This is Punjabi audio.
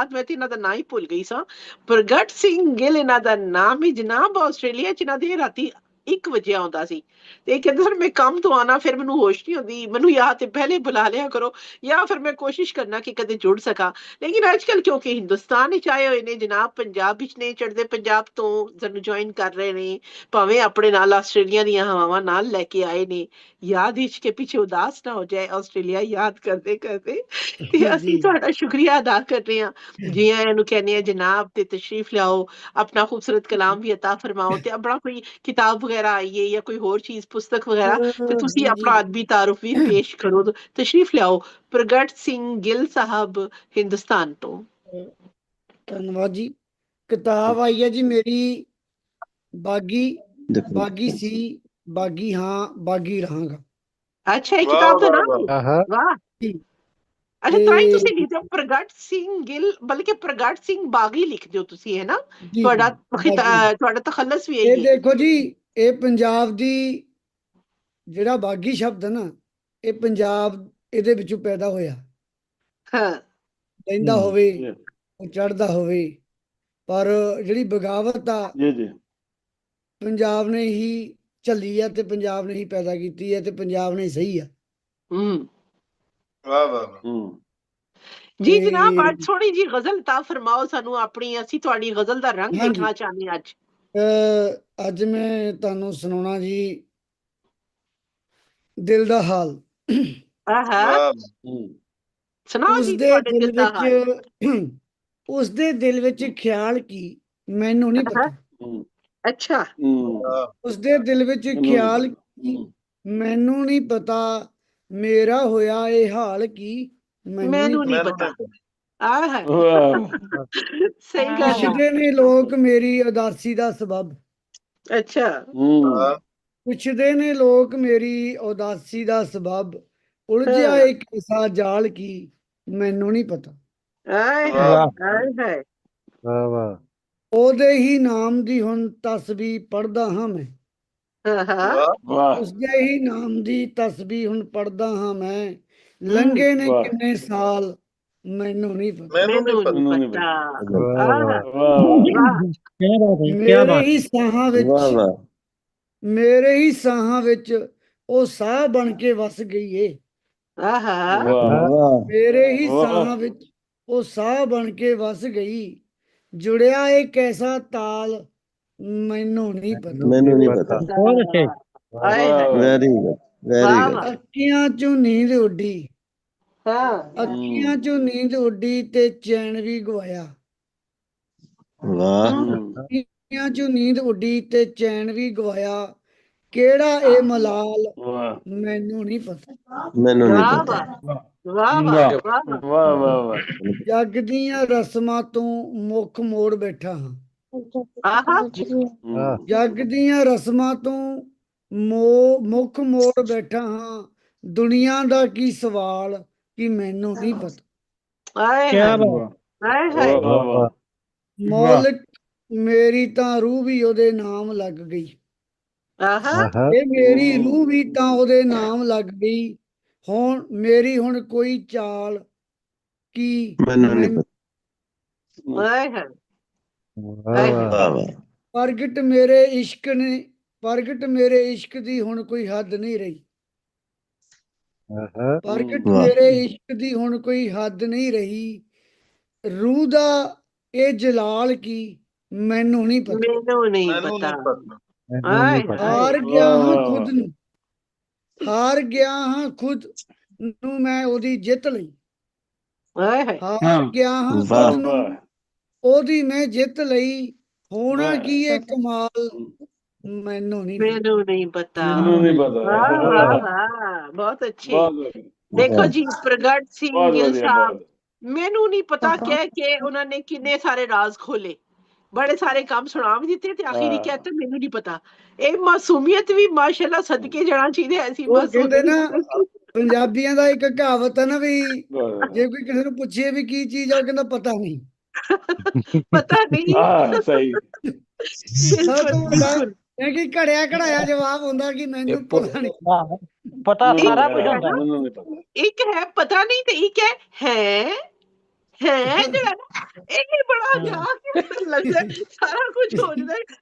ਬਾਅਦ ਮੈਂ ਤੇ ਇਹਨਾਂ ਦਾ ਨਾਂ ਹੀ ਭੁੱਲ ਗਈ ਸਾਂ। ਪ੍ਰਗਟ ਸਿੰਘ ਗਿੱਲ, ਇਹਨਾਂ ਦਾ ਨਾਮ ਹੀ ਜਨਾਬ ਆਸਟ੍ਰੇਲੀਆ ਚ ਇਹਨਾਂ ਦੇ ਰਾਤੀ 1 ਵਜੇ ਆਉਂਦਾ ਸੀ ਤੇ ਇਹ ਕਹਿੰਦੇ ਸਰ ਮੈਂ ਕੰਮ ਤੋਂ ਆਣਾ ਫਿਰ ਮੈਨੂੰ ਹੋਸ਼ ਨਹੀਂ ਹੁੰਦੀ ਮੈਨੂੰ ਜਾਂ ਤੇ ਪਹਿਲੇ ਬੁਲਾ ਲਿਆ ਕਰੋ ਜਾਂ ਫਿਰ ਮੈਂ ਕੋਸ਼ਿਸ਼ ਕਰਨਾ ਕਿ ਕਦੇ ਜੁੜ ਸਕਾਂ ਲੇਕਿਨ ਅੱਜ ਕੱਲ ਕਿਉਂਕਿ ਹਿੰਦੁਸਤਾਨ ਵਿੱਚ ਆਏ ਹੋਏ ਨੇ ਜਨਾਬ ਪੰਜਾਬ ਵਿੱਚ ਨੇ ਚੜ੍ਹਦੇ ਪੰਜਾਬ ਤੋਂ ਸਾਨੂੰ ਜੁਆਇਨ ਕਰ ਰਹੇ ਨੇ ਭਾਵੇਂ ਆਪਣੇ ਨਾਲ ਆਸਟ੍ਰੇਲੀਆ ਦੀਆਂ ਹਵਾਵਾਂ ਨਾਲ ਲੈ ਕੇ ਆਏ ਨੇ ਯਾਦ ਵਿੱਚ ਕੇ ਪਿੱਛੇ ਉਦਾਸ ਨਾ ਹੋ ਜਾਏ ਆਸਟ੍ਰੇਲੀਆ ਯਾਦ ਕਰਦੇ ਕਰਦੇ ਤੇ ਅਸੀਂ ਜੀ। ਤੁਹਾਡਾ ਸ਼ੁਕਰੀਆ ਅਦਾ ਕਰ ਰਹੇ ਹਾਂ ਜੀ ਆਇਆਂ ਨੂੰ ਕਹਿੰਦੇ ਆ ਜਨਾਬ ਤੇ ਤਸ਼ਰੀਫ ਲਿਆਓ ਆਪਣਾ ਖੂਬਸੂਰਤ ਕਲਾਮ ਵੀ عطا ਫਰਮਾਓ ਤੇ ਆਪਣਾ ਕੋਈ ਕਿਤਾਬ ਵਗੈਰਾ ਆਈਏ ਜਾਂ ਕੋਈ ਹੋਰ ਚੀਜ਼ ਪੁਸਤਕ ਵਗੈਰਾ ਤੇ ਤੁਸੀਂ ਆਪਣਾ ਅਦਬੀ ਤਾਰਫ ਵੀ ਪੇਸ਼ ਕਰੋ ਤੇ ਤਸ਼ਰੀਫ ਲਿਆਓ ਪ੍ਰਗਟ ਸਿੰਘ ਗਿੱਲ ਸਾਹਿਬ ਹਿੰਦੁਸਤਾਨ ਤੋਂ ਧੰਨਵਾਦ ਜੀ ਕਿਤਾਬ ਆਈ ਹੈ ਜੀ ਮੇਰੀ ਬਾਗੀ ਬਾਗੀ ਸੀ ਬਾਗੀ ਹਾਂ ਬਾਗੀ ਰਹਾਂਗਾ ਅੱਛਾ ਇਹ ਵਾਹ, ਕਿਤਾਬ ਦਾ ਵਾਹ, ਨਾਮ ਹੈ? ਆਹਾ ਵਾਹ ਜੀ। ਅੱਛਾ ਤਾਂ ਹੀ ਤੇ- ਤੁਸੀਂ ਲਿਖਦੇ ਹੋ ਪ੍ਰਗਟ ਸਿੰਘ ਗਿੱਲ ਬਲਕਿ ਪ੍ਰਗਟ ਸਿੰਘ ਬਾਗੀ ਲਿਖਦੇ ਹੋ ਤੁਸੀਂ ਹੈ ਨਾ ਜੀ, ਤੁਹਾਡਾ ਬਾਗੀ। ਖਿਤਾ- ਤੁਹਾਡਾ ਤਖੱਲਸ ਵੀ ਇਹ ਇਹੀ ਹੈ ਦੇਖੋ ਜੀ ਇਹ ਪੰਜਾਬ ਦੀ ਜਿਹੜਾ ਬਾਗੀ ਸ਼ਬਦ ਹੈ ਨਾ ਇਹ ਪੰਜਾਬ ਇਹਦੇ ਵਿੱਚੋਂ ਪੈਦਾ ਹੋਇਆ। ਹਾਂ। ਲੈਂਦਾ ਹੋਵੇ। ਉਹ ਚੜਦਾ ਹੋਵੇ ਪਰ ਜਿਹੜੀ ਬਗਾਵਤ ਆ ਜੀ ਜੀ। ਪੰਜਾਬ ਨੇ ਹੀ ਝੱਲੀ ਆ ਤੇ ਪੰਜਾਬ ਨੇ ਹੀ ਪੈਦਾ ਕੀਤੀ ਹੈ ਤੇ ਪੰਜਾਬ ਨੇ ਸਹੀ ਆ। ਹੂੰ ਵਾਹ ਵਾਹ ਹੂੰ ਜੀ ਜਨਾਬ ਅੱਜ ਥੋੜੀ ਜੀ ਗਜ਼ਲ ਤਾ ਫਰਮਾਓ ਸਾਨੂੰ ਆਪਣੀ। ਅਸੀਂ ਤੁਹਾਡੀ ਗਜ਼ਲ ਦਾ ਰੰਗ। ਦੇਖਣਾ ਚਾਹੁੰਦੇ ਅੱਜ। ਅੱਜ ਮੈਂ ਤੁਹਾਨੂੰ ਸੁਣਾਉਣਾ ਜੀ ਦਿਲ ਦਾ ਹਾਲ। ਆਹਾ। ਸੁਣਾਓ ਜੀ ਉਸਦੇ ਤੁਹਾਡੇ ਦਿਲ ਦਿਲ ਦਾ ਹਾਲ। ਵਿੱਚ ਉਸਦੇ ਦਿਲ ਵਿੱਚ ਖਿਆਲ ਕੀ ਮੈਨੂੰ ਨਹੀਂ ਪਤਾ। ਹੂੰ ਅੱਛਾ। ਹੂੰ। ਉਸਦੇ ਦਿਲ ਵਿੱਚ ਖਿਆਲ। ਕੀ ਮੈਨੂੰ ਨਹੀਂ ਪਤਾ ਮੇਰਾ ਹੋਇਆ ਇਹ ਹਾਲ ਕੀ ਮੈਨੂੰ ਨਹੀਂ ਪਤਾ। ਆਹਾ ਸਹੀ ਗੱਲ ਹੈ ਪੁੱਛਦੇ ਨੇ ਲੋਕ ਮੇਰੀ ਉਦਾਸੀ ਦਾ ਸਬਬ। ਅੱਛਾ। ਹੂੰ। ਪੁੱਛਦੇ ਨੇ ਲੋਕ ਮੇਰੀ ਉਦਾਸੀ ਦਾ ਸਬਬ। ਉਲਝਿਆ ਹਾਂ। ਇੱਕ ਐਸਾ ਜਾਲ ਕੀ ਮੈਨੂੰ ਨਹੀਂ ਪਤਾ। ਆਏ ਵਾਹ। ਹਾਏ ਹਾਏ ਵਾਹ ਵਾਹ। ਉਹਦੇ ਹੀ ਨਾਮ ਦੀ ਹੁਣ ਤਸਬੀਹ ਪੜਦਾ ਹਾਂ ਮੈਂ। ਆਹਾ ਵਾਹ ਉਸਦੇ ਹੀ ਨਾਮ ਦੀ ਤਸਬੀਹ ਹੁਣ ਪੜਦਾ ਹਾਂ ਮੈਂ। ਲੰਘੇ ਨੇ ਵਾਹ। ਕਿੰਨੇ ਸਾਲ ਮੈਨੂੰ ਨਹੀਂ ਪਤਾ ਮੈਨੂੰ ਨਹੀਂ ਪਤਾ ਮੈਨੂੰ ਨਹੀਂ ਪਤਾ ਕੀ ਬਾਤ ਹੈ ਕੀ ਮੇਰੇ ਬਾਤ ਹੀ ਸਾਹਾਂ ਵਿੱਚ ਵਾਹ ਵਾਹ ਮੇਰੇ ਹੀ ਸਾਹਾਂ ਵਿੱਚ ਉਹ ਸਾਹ ਬਣ ਕੇ ਵਸ ਗਈ ਏ ਆਹਾ ਵਾਹ ਮੇਰੇ ਹੀ। ਸਾਹਾਂ ਵਿੱਚ ਉਹ ਸਾਹ ਬਣ ਕੇ ਵਸ ਗਈ ਜੁੜਿਆ ਇੱਕ ਐਸਾ ਤਾਲ ਮੈਨੂੰ ਨਹੀਂ ਪਤਾ ਮੈਨੂੰ ਨਹੀਂ ਪਤਾ ਬਹੁਤ ਅੱਛੇ ਵੈਰੀ ਗੁੱਡ ਵੈਰੀ ਵਾਹ ਗੁੱਡ ਅੱਖੀਆਂ ਚੋਂ ਨੀਂਦ ਉੱਡੀ ਹਾਂ। ਅੱਖੀਆਂ ਚੋਂ ਨੀਂਦ ਉੱਡੀ ਤੇ ਚੈਨ ਵੀ ਗਵਾਇਆ। ਵਾਹ। ਅੱਖੀਆਂ ਚੋਂ ਨੀਂਦ ਉੱਡੀ ਤੇ ਚੈਨ ਵੀ ਗਵਾਇਆ। ਕਿਹੜਾ ਇਹ ਮਲਾਲ? ਵਾਹ। ਮੈਨੂੰ ਨਹੀਂ ਪਤਾ। ਮੈਨੂੰ ਨਹੀਂ ਵਾਹ ਪਤਾ। ਵਾਹ। ਵਾਹ ਵਾਹ ਵਾਹ। ਵਾਹ ਜੱਗ ਦੀਆਂ ਰਸਮਾਂ ਤੋਂ ਮੁੱਖ ਮੋੜ ਬੈਠਾ ਹਾਂ। ਆਹਾ। ਜੱਗ ਦੀਆਂ ਰਸਮਾਂ ਤੋਂ ਮੋ ਮੁੱਖ ਮੋੜ ਬੈਠਾ ਹਾਂ। ਦੁਨੀਆ ਦਾ ਕੀ ਸਵਾਲ? ਕਿ ਮੈਨੂੰ ਨਹੀਂ ਪਤਾ। ਆਏ ਕੀ ਹਾਏ। ਬਾਤ। ਆਏ ਹਾਏ। ਵਾਹ ਵਾਹ। ਮੌਲਕ ਮੇਰੀ ਤਾਂ ਰੂਹ ਵੀ ਉਹਦੇ ਨਾਮ ਲੱਗ ਗਈ। ਆਹਾ। ਆਹਾ। ਇਹ ਮੇਰੀ ਰੂਹ ਵੀ ਤਾਂ ਉਹਦੇ ਨਾਮ ਲੱਗ ਗਈ। ਹੁਣ ਮੇਰੀ ਹੁਣ ਕੋਈ ਚਾਲ ਕੀ ਮੈਨੂੰ ਨਹੀਂ ਪਤਾ। ਆਏ ਹਾਏ। ਵਾਹ ਵਾਹ। ਵਾਹ ਵਾਹ। ਪ੍ਰਗਟ ਮੇਰੇ ਇਸ਼ਕ ਨੇ ਪ੍ਰਗਟ ਮੇਰੇ ਇਸ਼ਕ ਦੀ ਹੁਣ ਕੋਈ ਹੱਦ ਨਹੀਂ ਰਹੀ। ਪ੍ਰਗਟ। ਮੇਰੇ ਇਸ਼ਕ ਦੀ ਹੁਣ ਕੋਈ ਹੱਦ ਨਹੀਂ ਰਹੀ। ਰੂਹ ਦਾ ਇਹ ਜਲਾਲ ਕੀ? ਮੈਨੂੰ ਨਹੀਂ ਪਤਾ। ਮੈਨੂੰ ਨਹੀਂ ਪਤਾ। ਹਾਰ ਗਿਆ ਹਾਂ। ਖੁਦ ਨੂੰ। ਹਾਰ ਗਿਆ ਹਾਂ ਖੁਦ ਨੂੰ ਮੈਂ ਉਹਦੀ ਜਿੱਤ ਲਈ। ਹਾਰ ਹਾਂ। ਗਿਆ ਹਾਂ। ਖੁਦ ਨੂੰ ਉਹਦੀ ਮੈਂ ਜਿੱਤ ਲਈ। ਹੋਣਾ। ਕੀ ਇਹ ਕਮਾਲ? ਮੈਨੂੰ ਨਹੀਂ ਪਤਾ। ਮੈਨੂੰ ਨਹੀਂ ਪਤਾ। ਮੈਨੂੰ ਨਹੀਂ ਪਤਾ। ਵਾਹ ਵਾਹ ਵਾਹ। ਬਹੁਤ ਅੱਛੇ। ਦੇਖੋ ਜੀ ਪ੍ਰਗਟ ਸਿੰਘ ਗਿੱਲ ਸਾਹਿਬ ਮੈਨੂੰ ਨਹੀਂ ਪਤਾ ਕਹਿ ਕੇ ਉਹਨਾਂ ਨੇ ਕਿੰਨੇ ਸਾਰੇ ਰਾਜ਼ ਖੋਲੇ ਬੜੇ ਸਾਰੇ ਕੰਮ ਸੁਣਾ ਵੀ ਦਿੱਤੇ ਤੇ ਆਖਿਰੀ ਹਾਂ। ਕਹਿੰਦੇ ਮੈਨੂੰ ਨਹੀਂ ਪਤਾ। ਇਹ ਮਾਸੂਮੀਅਤ ਵੀ ਮਾਸ਼ਾਅੱਲਾ ਸਦਕੇ ਜਾਣਾ ਚਾਹੀਦਾ ਐਸੀ ਕਹਿੰਦੇ ਨਾ ਮਾਸੂਮੀਅਤ ਪੰਜਾਬੀਆਂ ਦਾ ਇੱਕ ਕਹਾਵਤ ਹੈ ਨਾ ਵੀ ਜੇ ਕੋਈ ਕਿਸੇ ਨੂੰ ਪੁੱਛੇ ਵੀ ਕੀ ਚੀਜ਼ ਆ ਕਹਿੰਦਾ ਪਤਾ ਨਹੀਂ। ਪਤਾ ਨਹੀਂ। ਹਾਂ ਸਹੀ। ਇਹ ਕਿ ਘੜਿਆ ਘੜਾਇਆ ਜਵਾਬ ਹੁੰਦਾ ਕਿ ਮੈਨੂੰ ਪਤਾ ਨਹੀਂ। ਪਤਾ ਸਾਰਾ ਕੁਝ ਹੁੰਦਾ। ਪਤਾ। ਇੱਕ ਹੈ ਪਤਾ ਨਹੀਂ ਤੇ ਇੱਕ ਹੈ ਹੈ ਹੈ ਜਿਹੜਾ ਨਾ ਇਹ ਬੜਾ ਜਾ ਕੇ ਲੱਗਦਾ ਸਾਰਾ ਕੁਝ ਹੋ ਜਾਂਦਾ। ਹੈ।